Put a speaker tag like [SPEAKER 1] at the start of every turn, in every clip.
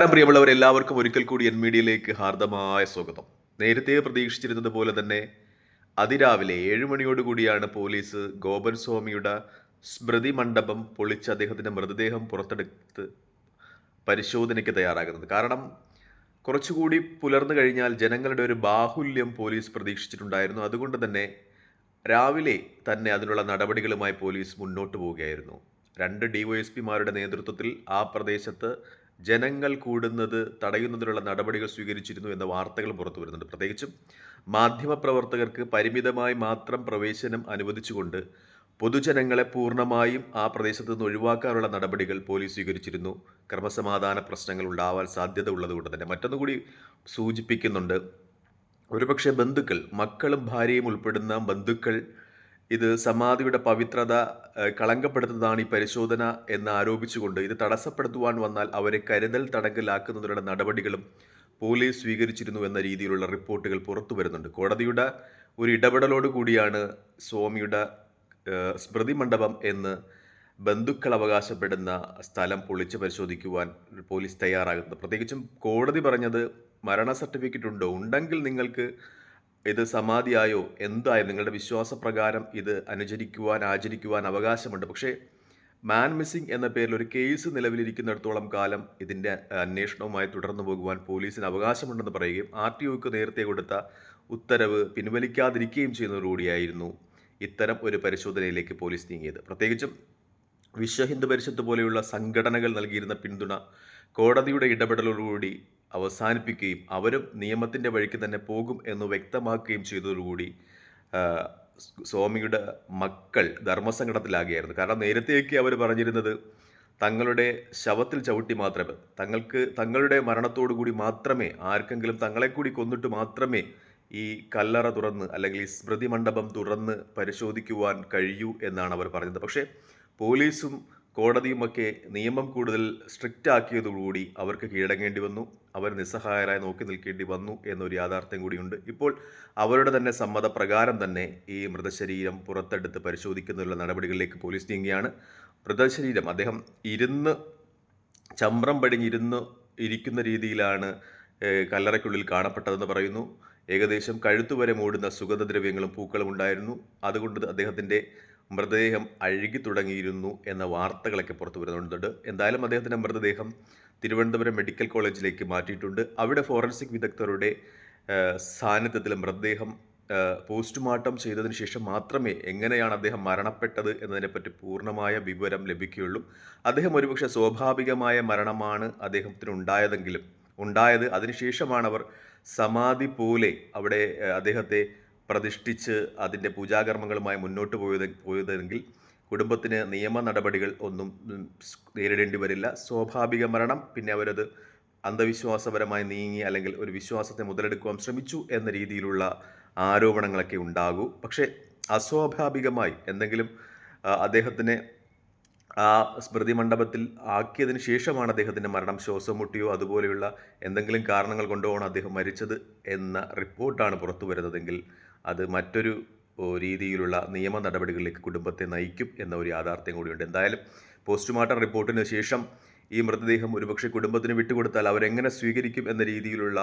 [SPEAKER 1] പ്രിയമുള്ളവർ എല്ലാവർക്കും ഒരിക്കൽ കൂടി എൻ മീഡിയയിലേക്ക് ഹാർദമായ സ്വാഗതം. നേരത്തെ പ്രതീക്ഷിച്ചിരുന്നത് പോലെ തന്നെ അതിരാവിലെ ഏഴ് മണിയോടുകൂടിയാണ് പോലീസ് ഗോപൻ സ്വാമിയുടെ സ്മൃതി മണ്ഡപം പൊളിച്ച് അദ്ദേഹത്തിന്റെ മൃതദേഹം പുറത്തെടുത്ത് പരിശോധനയ്ക്ക് തയ്യാറാകുന്നത്. കാരണം കുറച്ചുകൂടി പുലർന്നു കഴിഞ്ഞാൽ ജനങ്ങളുടെ ഒരു ബാഹുല്യം പോലീസ് പ്രതീക്ഷിച്ചിട്ടുണ്ടായിരുന്നു. അതുകൊണ്ട് തന്നെ രാവിലെ തന്നെ അതിനുള്ള നടപടികളുമായി പോലീസ് മുന്നോട്ട് പോവുകയായിരുന്നു. രണ്ട് ഡിവൈഎസ്പിമാരുടെ നേതൃത്വത്തിൽ ആ പ്രദേശത്ത് ജനങ്ങൾ കൂടുന്നത് തടയുന്നതിനുള്ള നടപടികൾ സ്വീകരിച്ചിരുന്നു എന്ന വാർത്തകൾ പുറത്തു വരുന്നുണ്ട്. പ്രത്യേകിച്ചും മാധ്യമപ്രവർത്തകർക്ക് പരിമിതമായി മാത്രം പ്രവേശനം അനുവദിച്ചുകൊണ്ട് പൊതുജനങ്ങളെ പൂർണമായും ആ പ്രദേശത്ത് നിന്ന് ഒഴിവാക്കാനുള്ള നടപടികൾ പോലീസ് സ്വീകരിച്ചിരുന്നു. ക്രമസമാധാന പ്രശ്നങ്ങൾ ഉണ്ടാവാൻ സാധ്യത ഉള്ളതുകൊണ്ട് തന്നെ. മറ്റൊന്നുകൂടി സൂചിപ്പിക്കുന്നുണ്ട്. ഒരുപക്ഷെ ബന്ധുക്കൾ മക്കളും ഭാര്യയും ഉൾപ്പെടുന്ന ബന്ധുക്കൾ ഇത് സമാധിയുടെ പവിത്രത കളങ്കപ്പെടുത്തുന്നതാണ് ഈ പരിശോധന എന്ന് ആരോപിച്ചുകൊണ്ട് ഇത് തടസ്സപ്പെടുത്തുവാൻ വന്നാൽ അവരെ കരുതൽ തടങ്കലാക്കുന്നതിനുള്ള നടപടികളും പോലീസ് സ്വീകരിച്ചിരുന്നു എന്ന രീതിയിലുള്ള റിപ്പോർട്ടുകൾ പുറത്തു വരുന്നുണ്ട്. കോടതിയുടെ ഒരു ഇടപെടലോട് കൂടിയാണ് സ്വാമിയുടെ സ്മൃതി മണ്ഡപം എന്ന് ബന്ധുക്കൾ അവകാശപ്പെടുന്ന സ്ഥലം പൊളിച്ച് പരിശോധിക്കുവാൻ പോലീസ് തയ്യാറാകുന്നത്. പ്രത്യേകിച്ചും കോടതി പറഞ്ഞത് മരണ സർട്ടിഫിക്കറ്റ് ഉണ്ടോ? ഉണ്ടെങ്കിൽ നിങ്ങൾക്ക് ഇത് സമാധിയായോ? എന്തായാലും നിങ്ങളുടെ വിശ്വാസപ്രകാരം ഇത് അനുചരിക്കുവാൻ ആചരിക്കുവാൻ അവകാശമുണ്ട്. പക്ഷേ മാൻ മിസ്സിംഗ് എന്ന പേരിൽ ഒരു കേസ് നിലവിലിരിക്കുന്നിടത്തോളം കാലം ഇതിന്റെ അന്വേഷണവുമായി തുടർന്നു പോകുവാൻ പോലീസിന് അവകാശമുണ്ടെന്ന് പറയുകയും ആർ ടി ഒക്ക് നേരത്തെ കൊടുത്ത ഉത്തരവ് പിൻവലിക്കാതിരിക്കുകയും ചെയ്യുന്നതോടുകൂടിയായിരുന്നു ഇത്തരം ഒരു പരിശോധനയിലേക്ക് പോലീസ് നീങ്ങിയത്. പ്രത്യേകിച്ചും വിശ്വ ഹിന്ദു പരിഷത്ത് പോലെയുള്ള സംഘടനകൾ നൽകിയിരുന്ന പിന്തുണ കോടതിയുടെ ഇടപെടലോടുകൂടി അവസാനിപ്പിക്കുകയും അവരും നിയമത്തിന്റെ വഴിക്ക് തന്നെ പോകും എന്ന് വ്യക്തമാക്കുകയും ചെയ്തതോടുകൂടി സ്വാമിയുടെ മക്കൾ ധർമ്മസങ്കടത്തിലാകുകയായിരുന്നു. കാരണം നേരത്തെയൊക്കെ അവർ പറഞ്ഞിരുന്നത് തങ്ങളുടെ ശവത്തിൽ ചവിട്ടി മാത്രമേ തങ്ങൾക്ക് തങ്ങളുടെ മരണത്തോടുകൂടി മാത്രമേ ആർക്കെങ്കിലും തങ്ങളെ കൂടി കൊന്നിട്ട് മാത്രമേ ഈ കല്ലറ തുറന്ന് അല്ലെങ്കിൽ ഈ സ്മൃതി മണ്ഡപം തുറന്ന് പരിശോധിക്കുവാൻ കഴിയൂ എന്നാണ് അവർ പറഞ്ഞത്. പക്ഷേ പോലീസും കോടതിയുമൊക്കെ നിയമം കൂടുതൽ സ്ട്രിക്റ്റ് ആക്കിയതോടുകൂടി അവർക്ക് കീഴടങ്ങേണ്ടി വന്നു. അവർ നിസ്സഹായരായി നോക്കി നിൽക്കേണ്ടി വന്നു എന്നൊരു യാഥാർത്ഥ്യം കൂടിയുണ്ട്. ഇപ്പോൾ അവരുടെ തന്നെ സമ്മതപ്രകാരം തന്നെ ഈ മൃതശരീരം പുറത്തെടുത്ത് പരിശോധിക്കുന്നതിനുള്ള നടപടികളിലേക്ക് പോലീസ് നീങ്ങിയാണ് മൃതശരീരം അദ്ദേഹം ഇരുന്ന് ചമ്രം പടിഞ്ഞിരുന്ന് ഇരിക്കുന്ന രീതിയിലാണ് കല്ലറയ്ക്കുള്ളിൽ കാണപ്പെട്ടതെന്ന് പറയുന്നു. ഏകദേശം കഴുത്തുവരെ മൂടുന്ന സുഗന്ധദ്രവ്യങ്ങളും പൂക്കളും ഉണ്ടായിരുന്നു. അതുകൊണ്ട് അദ്ദേഹത്തിന്റെ മൃതദേഹം അഴുകി തുടങ്ങിയിരുന്നു എന്ന വാർത്തകളൊക്കെ പുറത്തു വരുന്നുണ്ട്. എന്തായാലും അദ്ദേഹത്തിന്റെ മൃതദേഹം തിരുവനന്തപുരം മെഡിക്കൽ കോളേജിലേക്ക് മാറ്റിയിട്ടുണ്ട്. അവിടെ ഫോറൻസിക് വിദഗ്ധരുടെ സാന്നിധ്യത്തിൽ മൃതദേഹം പോസ്റ്റ്മോർട്ടം ചെയ്തതിന് ശേഷം മാത്രമേ എങ്ങനെയാണ് അദ്ദേഹം മരണപ്പെട്ടത് എന്നതിനെപ്പറ്റി പൂർണമായ വിവരം ലഭിക്കുകയുള്ളൂ. അദ്ദേഹം ഒരുപക്ഷെ സ്വാഭാവികമായ മരണമാണ് അദ്ദേഹത്തിന് ഉണ്ടായതെങ്കിലും ഉണ്ടായത് അതിനുശേഷമാണ് അവർ സമാധി പോലെ അവിടെ അദ്ദേഹത്തെ പ്രതിഷ്ഠിച്ച് അതിന്റെ പൂജാകർമ്മങ്ങളുമായി മുന്നോട്ട് പോയത് പോയതെങ്കിൽ കുടുംബത്തിന് നിയമ നടപടികൾ ഒന്നും നേരിടേണ്ടി വരില്ല. സ്വാഭാവിക മരണം പിന്നെ അവരത് അന്ധവിശ്വാസപരമായി നീങ്ങി അല്ലെങ്കിൽ ഒരു വിശ്വാസത്തെ മുതലെടുക്കുവാൻ ശ്രമിച്ചു എന്ന രീതിയിലുള്ള ആരോപണങ്ങളൊക്കെ ഉണ്ടാകൂ. പക്ഷേ അസ്വാഭാവികമായി എന്തെങ്കിലും അദ്ദേഹത്തിനെ ആ സ്മൃതി മണ്ഡപത്തിൽ ആക്കിയതിന് ശേഷമാണ് അദ്ദേഹത്തിന്റെ മരണം ശ്വാസം മുട്ടിയോ അതുപോലെയുള്ള എന്തെങ്കിലും കാരണങ്ങൾ കൊണ്ടുമാണ് അദ്ദേഹം മരിച്ചത് എന്ന റിപ്പോർട്ടാണ് പുറത്തു വരുന്നതെങ്കിൽ അത് മറ്റൊരു രീതിയിലുള്ള നിയമ നടപടികളിലേക്ക് കുടുംബത്തെ നയിക്കും എന്ന ഒരു യാഥാർത്ഥ്യം കൂടിയുണ്ട്. എന്തായാലും പോസ്റ്റ്മോർട്ടം റിപ്പോർട്ടിന് ശേഷം ഈ മൃതദേഹം ഒരുപക്ഷെ കുടുംബത്തിന് വിട്ടുകൊടുത്താൽ അവരെങ്ങനെ സ്വീകരിക്കും എന്ന രീതിയിലുള്ള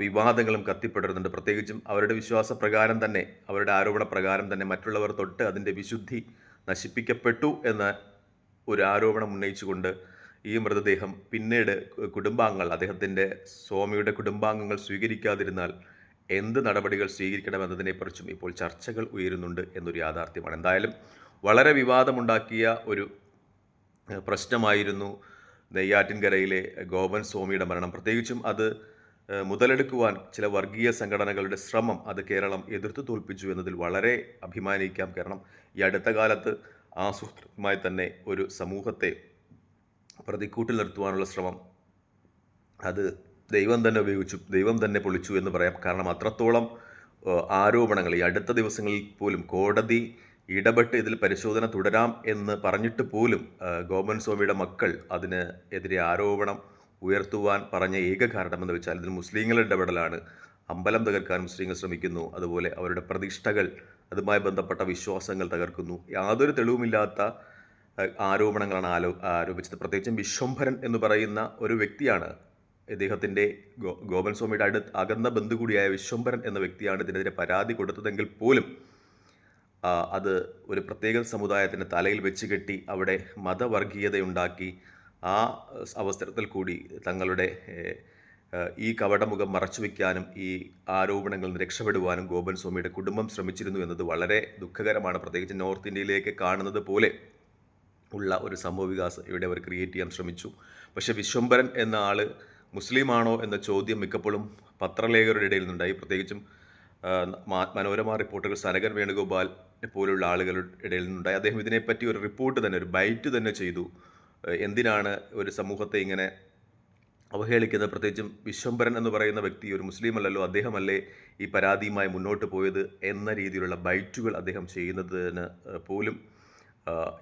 [SPEAKER 1] വിവാദങ്ങളും കത്തിപ്പെടുന്നുണ്ട് പ്രത്യേകിച്ചും അവരുടെ വിശ്വാസപ്രകാരം തന്നെ അവരുടെ ആരോപണ പ്രകാരം തന്നെ മറ്റുള്ളവർ തൊട്ട് അതിന്റെ വിശുദ്ധി നശിപ്പിക്കപ്പെട്ടു എന്ന ഒരു ആരോപണം ഉന്നയിച്ചുകൊണ്ട് ഈ മൃതദേഹം പിന്നീട് കുടുംബാംഗങ്ങൾ അദ്ദേഹത്തിന്റെ സ്വാമിയുടെ കുടുംബാംഗങ്ങൾ സ്വീകരിക്കാതിരുന്നാൽ എന്ത് നടപടികൾ സ്വീകരിക്കണമെന്നതിനെക്കുറിച്ചും ഇപ്പോൾ ചർച്ചകൾ ഉയരുന്നുണ്ട് എന്നൊരു യാഥാർത്ഥ്യമാണ്. എന്തായാലും വളരെ വിവാദമുണ്ടാക്കിയ ഒരു പ്രശ്നമായിരുന്നു നെയ്യാറ്റിൻകരയിലെ ഗോപൻ സ്വാമിയുടെ മരണം. പ്രത്യേകിച്ചും അത് മുതലെടുക്കുവാൻ ചില വർഗീയ സംഘടനകളുടെ ശ്രമം അത് കേരളം എതിർത്ത് തോൽപ്പിച്ചു എന്നതിൽ വളരെ അഭിമാനിക്കാം. കാരണം ഈ അടുത്ത കാലത്ത് ആസൂത്രിതമായി തന്നെ ഒരു സമൂഹത്തെ പ്രതിക്കൂട്ടിൽ നിർത്തുവാനുള്ള ശ്രമം അത് ദൈവം തന്നെ ഉപയോഗിച്ചു ദൈവം തന്നെ പൊളിച്ചു എന്ന് പറയാം. കാരണം അത്രത്തോളം ആരോപണങ്ങൾ ഈ അടുത്ത ദിവസങ്ങളിൽ പോലും കോടതി ഇടപെട്ട് ഇതിൽ പരിശോധന തുടരാം എന്ന് പറഞ്ഞിട്ട് പോലും ഗോമൻ സ്വാമിയുടെ മക്കൾ അതിന് എതിരെ ആരോപണം ഉയർത്തുവാൻ പറഞ്ഞ ഏക കാരണമെന്ന് വെച്ചാൽ ഇതിൽ മുസ്ലിങ്ങളുടെ ഇടപെടലാണ്. അമ്പലം തകർക്കാൻ മുസ്ലിങ്ങൾ ശ്രമിക്കുന്നു. അതുപോലെ അവരുടെ പ്രതിഷ്ഠകൾ അതുമായി ബന്ധപ്പെട്ട വിശ്വാസങ്ങൾ തകർക്കുന്നു. യാതൊരു തെളിവുമില്ലാത്ത ആരോപണങ്ങളാണ് ആലോ ആരോപിച്ചത്. പ്രത്യേകിച്ചും വിശ്വംഭരൻ എന്ന് പറയുന്ന ഒരു വ്യക്തിയാണ് ഇദ്ദേഹത്തിന്റെ ഗോ ഗോപൻ സ്വാമിയുടെ അടുത്ത് അകന്ന ബന്ധു കൂടിയായ വിശ്വംഭരൻ എന്ന വ്യക്തിയാണ് ഇതിനെതിരെ പരാതി കൊടുത്തതെങ്കിൽ പോലും അത് ഒരു പ്രത്യേക സമുദായത്തിന്റെ തലയിൽ വെച്ച് കെട്ടി അവിടെ മതവർഗീയതയുണ്ടാക്കി ആ അവസരത്തിൽ കൂടി തങ്ങളുടെ ഈ കവടമുഖം മറച്ചു വയ്ക്കാനും ഈ ആരോപണങ്ങളിൽ നിന്ന് രക്ഷപ്പെടുവാനും ഗോപൻ സ്വാമിയുടെ കുടുംബം ശ്രമിച്ചിരുന്നു എന്നത് വളരെ ദുഃഖകരമാണ്. പ്രത്യേകിച്ച് നോർത്ത് ഇന്ത്യയിലേക്ക് കാണുന്നത് പോലെ ഉള്ള ഒരു സംഭവ വികാസം ഇവിടെ അവർ ക്രിയേറ്റ് ചെയ്യാൻ ശ്രമിച്ചു. പക്ഷേ വിശ്വംഭരൻ എന്ന ആൾ മുസ്ലിമാണോ എന്ന ചോദ്യം മിക്കപ്പോഴും പത്രലേഖകരുടെ ഇടയിൽ നിന്നുണ്ടായി പ്രത്യേകിച്ചും മനോരമ റിപ്പോർട്ടർ സനകൻ വേണുഗോപാൽ പോലുള്ള ആളുകളുടെ ഇടയിൽ നിന്നുണ്ടായി അദ്ദേഹം ഇതിനെപ്പറ്റി ഒരു റിപ്പോർട്ട് തന്നെ ഒരു ബൈറ്റ് തന്നെ ചെയ്തു. എന്തിനാണ് ഒരു സമൂഹത്തെ ഇങ്ങനെ അവഹേളിക്കുന്നത്? പ്രത്യേകിച്ചും വിശ്വംഭരൻ എന്ന് പറയുന്ന വ്യക്തി ഒരു മുസ്ലിം അല്ലല്ലോ അദ്ദേഹമല്ലേ ഈ പരാതിയുമായി മുന്നോട്ട് പോയത് എന്ന രീതിയിലുള്ള ബൈറ്റുകൾ അദ്ദേഹം ചെയ്യുന്നതിന് പോലും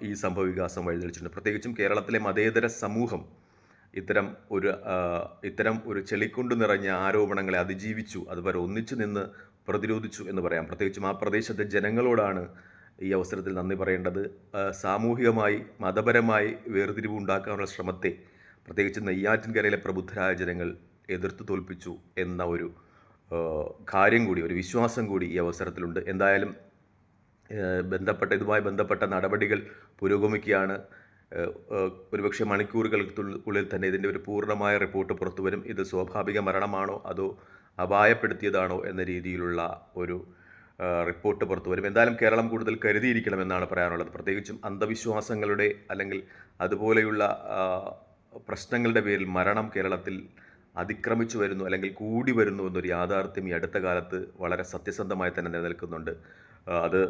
[SPEAKER 1] ഈ സംഭവ വികാസം വഴിതെളിച്ചിട്ടുണ്ട്. പ്രത്യേകിച്ചും കേരളത്തിലെ മതേതര സമൂഹം ഇത്തരം ഒരു ഇത്തരം ഒരു ചെളിക്കുണ്ട് നിറഞ്ഞ ആരോപണങ്ങളെ അതിജീവിച്ചു അതുവരെ ഒന്നിച്ചു നിന്ന് പ്രതിരോധിച്ചു എന്ന് പറയാം. പ്രത്യേകിച്ചും ആ പ്രദേശത്തെ ജനങ്ങളോടാണ് ഈ അവസരത്തിൽ നന്ദി പറയേണ്ടത്. സാമൂഹികമായി മതപരമായി വേർതിരിവ് ഉണ്ടാക്കാനുള്ള ശ്രമത്തെ പ്രത്യേകിച്ച് നെയ്യാറ്റിൻകരയിലെ പ്രബുദ്ധരായ ജനങ്ങൾ എതിർത്ത് തോൽപ്പിച്ചു എന്ന ഒരു കാര്യം കൂടി ഒരു വിശ്വാസം കൂടി ഈ അവസരത്തിലുണ്ട്. എന്തായാലും ബന്ധപ്പെട്ട ഇതുമായി ബന്ധപ്പെട്ട നടപടികൾ പുരോഗമിക്കുകയാണ്. ഒരുപക്ഷെ മണിക്കൂറുകൾക്കുള്ളിൽ തന്നെ ഇതിന്റെ ഒരു പൂർണമായ റിപ്പോർട്ട് പുറത്തു വരും. ഇത് സ്വാഭാവിക മരണമാണോ? അതോ അപായപ്പെടുത്തിയതാണോ എന്ന രീതിയിലുള്ള ഒരു റിപ്പോർട്ട് പുറത്തു വരും. എന്തായാലും കേരളം കൂടുതൽ കരുതിയിരിക്കണമെന്നാണ് പറയാനുള്ളത്. പ്രത്യേകിച്ചും അന്ധവിശ്വാസങ്ങളുടെ അല്ലെങ്കിൽ അതുപോലെയുള്ള പ്രശ്നങ്ങളുടെ പേരിൽ മരണം കേരളത്തിൽ അതിക്രമിച്ചു വരുന്നു അല്ലെങ്കിൽ കൂടി വരുന്നു എന്നൊരു യാഥാർത്ഥ്യം ഈ അടുത്ത കാലത്ത് വളരെ സത്യസന്ധമായി തന്നെ നിലനിൽക്കുന്നുണ്ട്. അത്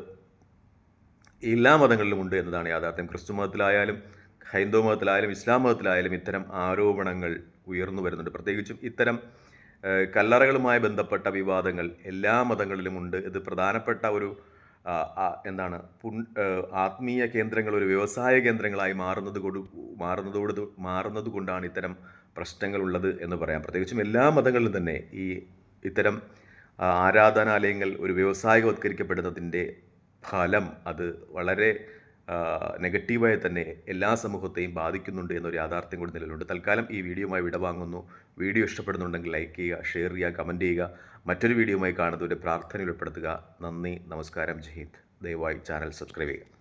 [SPEAKER 1] എല്ലാ മതങ്ങളിലും ഉണ്ട് എന്നതാണ് യാഥാർത്ഥ്യം. ക്രിസ്തു മതത്തിലായാലും ഹൈന്ദവ മതത്തിലായാലും ഇസ്ലാം മതത്തിലായാലും ഇത്തരം ആരോപണങ്ങൾ ഉയർന്നു വരുന്നുണ്ട്. പ്രത്യേകിച്ചും ഇത്തരം കല്ലറകളുമായി ബന്ധപ്പെട്ട വിവാദങ്ങൾ എല്ലാ മതങ്ങളിലും ഉണ്ട്. ഇത് പ്രധാനപ്പെട്ട ഒരു എന്താണ് ആത്മീയ കേന്ദ്രങ്ങൾ ഒരു വ്യവസായ കേന്ദ്രങ്ങളായി മാറുന്നത് കൊണ്ട് മാറുന്നതോട് മാറുന്നത് കൊണ്ടാണ് ഇത്തരം പ്രശ്നങ്ങളുള്ളത് എന്ന് പറയാം. പ്രത്യേകിച്ചും എല്ലാ മതങ്ങളിലും തന്നെ ഈ ഇത്തരം ആരാധനാലയങ്ങൾ ഒരു വ്യവസായവത്കരിക്കപ്പെടുന്നതിന്റെ ഫലം അത് വളരെ നെഗറ്റീവായി തന്നെ എല്ലാ സമൂഹത്തെയും ബാധിക്കുന്നുണ്ട് എന്നൊരു യാഥാർത്ഥ്യം കൂടി നിലവിലുണ്ട്. തൽക്കാലം ഈ വീഡിയോയുമായി വിടവാങ്ങുന്നു വീഡിയോ ഇഷ്ടപ്പെടുന്നുണ്ടെങ്കിൽ ലൈക്ക് ചെയ്യുക ഷെയർ ചെയ്യുക കമന്റ് ചെയ്യുക. മറ്റൊരു വീഡിയോയുമായി കാണുന്നവരെ പ്രാർത്ഥനയിൽ ഉൾപ്പെടുത്തുക. നന്ദി നമസ്കാരം ജഹീദ് ദയവായി ചാനൽ സബ്സ്ക്രൈബ് ചെയ്യുക.